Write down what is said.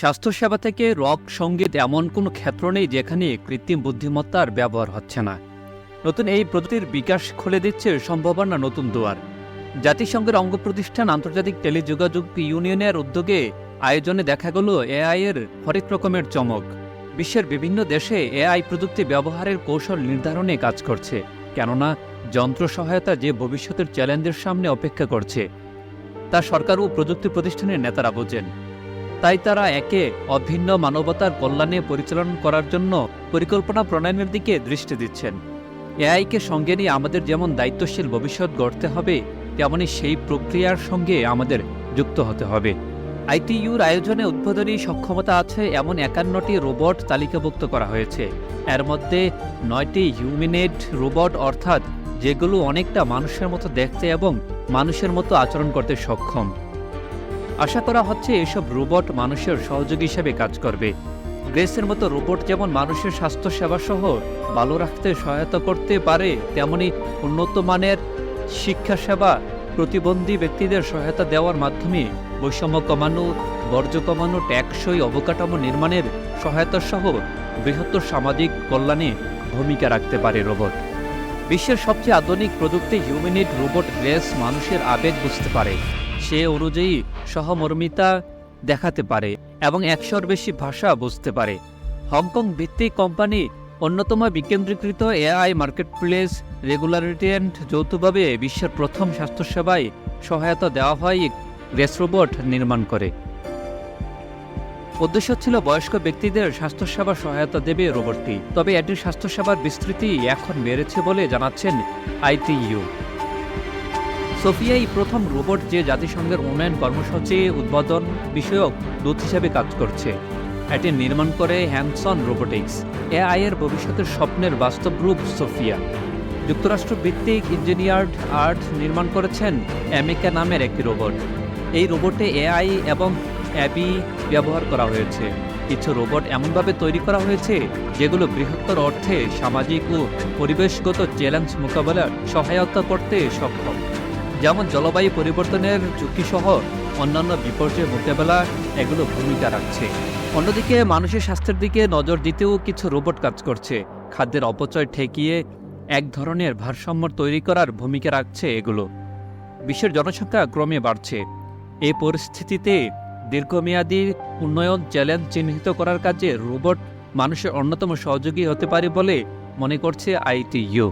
স্বাস্থ্যসেবা থেকে রক সংগীত এমন কোনো ক্ষেত্র নেই যেখানে কৃত্রিম বুদ্ধিমত্তার ব্যবহার হচ্ছে না। নতুন এই প্রযুক্তির বিকাশ খুলে দিচ্ছে সম্ভাবনা নতুন দুয়ার। জাতিসংঘের অঙ্গ প্রতিষ্ঠান আন্তর্জাতিক টেলিযোগাযোগ ইউনিয়নের উদ্যোগে আয়োজনে দেখা গেল এআই এর হরেক রকমের চমক। বিশ্বের বিভিন্ন দেশে এআই প্রযুক্তি ব্যবহারের কৌশল নির্ধারণে কাজ করছে, কেননা যন্ত্র সহায়তা যে ভবিষ্যতের চ্যালেঞ্জের সামনে অপেক্ষা করছে, তা সরকার ও প্রযুক্তি প্রতিষ্ঠানের নেতারা বোঝেন। তাই তারা একে অভিন্ন মানবতার কল্যাণে পরিচালনা করার জন্য পরিকল্পনা প্রণয়নের দিকে দৃষ্টি দিচ্ছেন। এআইকে সঙ্গে নিয়ে আমাদের যেমন দায়িত্বশীল ভবিষ্যৎ গড়তে হবে, তেমনি সেই প্রক্রিয়ার সঙ্গে আমাদের যুক্ত হতে হবে। আইটিইউর আয়োজনে উদ্বোধনী সক্ষমতা আছে এমন একান্নটি রোবট তালিকাভুক্ত করা হয়েছে। এর মধ্যে নয়টি হিউম্যানেড রোবট অর্থাৎ যেগুলো অনেকটা মানুষের মতো দেখতে এবং মানুষের মতো আচরণ করতে সক্ষম। আশা করা হচ্ছে এসব রোবট মানুষের সহযোগী হিসেবে কাজ করবে। গ্রেসের মতো রোবট যেমন মানুষের স্বাস্থ্যসেবা সহ ভালো রাখতে সহায়তা করতে পারে, তেমনি উন্নত মানের শিক্ষা সেবা প্রতিবন্ধী ব্যক্তিদের সহায়তা দেওয়ার মাধ্যমে বৈষম্য কমানো, বর্জ্য কমানো ট্যাক্সই অবকাঠামো নির্মাণের সহায়তা সহ বৃহত্তর সামাজিক কল্যাণে ভূমিকা রাখতে পারে রোবট। বিশ্বের সবচেয়ে আধুনিক প্রযুক্তি হিউম্যানিট রোবট গ্রেস মানুষের আবেগ বুঝতে পারে। সে অনুযায়ী সহমর্মিতা দেখাতে পারে এবং একশোর বেশি ভাষা বুঝতে পারে। হংকং ভিত্তিক কোম্পানি অন্যতম বিকেন্দ্রীকৃত এআই মার্কেটপ্লেস রেগুলারিটি অ্যান্ড যৌথভাবে বিশ্বের প্রথম স্বাস্থ্যসেবায় সহায়তা দেওয়া হয় গ্রেস রোবট নির্মাণ করে। উদ্দেশ্য ছিল বয়স্ক ব্যক্তিদের স্বাস্থ্যসেবা সহায়তা দেবে রোবটটি, তবে এটির স্বাস্থ্যসেবার বিস্তৃতি এখন বেড়েছে বলে জানাচ্ছেন আইটিইউ। সোফিয়াই প্রথম রোবট যে জাতিসংঘের উন্নয়ন কর্মসূচি উদ্বোধন বিষয়ক দূত হিসেবে কাজ করছে। এটি নির্মাণ করে হ্যানসন রোবোটিক্স। এআই এর ভবিষ্যতের স্বপ্নের বাস্তব রূপ সোফিয়া। যুক্তরাষ্ট্র ভিত্তিক ইঞ্জিনিয়ার্ড আর্ট নির্মাণ করেছেন অ্যামিকা নামের একটি রোবট। এই রোবটে এআই এবং অ্যাবি ব্যবহার করা হয়েছে। কিছু রোবট এমনভাবে তৈরি করা হয়েছে, যেগুলো বৃহত্তর অর্থে সামাজিক ও পরিবেশগত চ্যালেঞ্জ মোকাবেলার সহায়তা করতে সক্ষম। যেমন জলবায়ু পরিবর্তনের ঝুঁকিসহ অন্যান্য বিপর্যয় মোকাবেলা এগুলো ভূমিকা রাখছে। অন্যদিকে মানুষের স্বাস্থ্যের দিকে নজর দিতেও কিছু রোবট কাজ করছে। খাদ্যের অপচয় ঠেকিয়ে এক ধরনের ভারসাম্য তৈরি করার ভূমিকা রাখছে এগুলো। বিশ্বের জনসংখ্যা ক্রমে বাড়ছে। এ পরিস্থিতিতে দীর্ঘমেয়াদী উন্নয়ন চ্যালেঞ্জ চিহ্নিত করার কাজে রোবট মানুষের অন্যতম সহযোগী হতে পারে বলে মনে করছে আইটিইউ।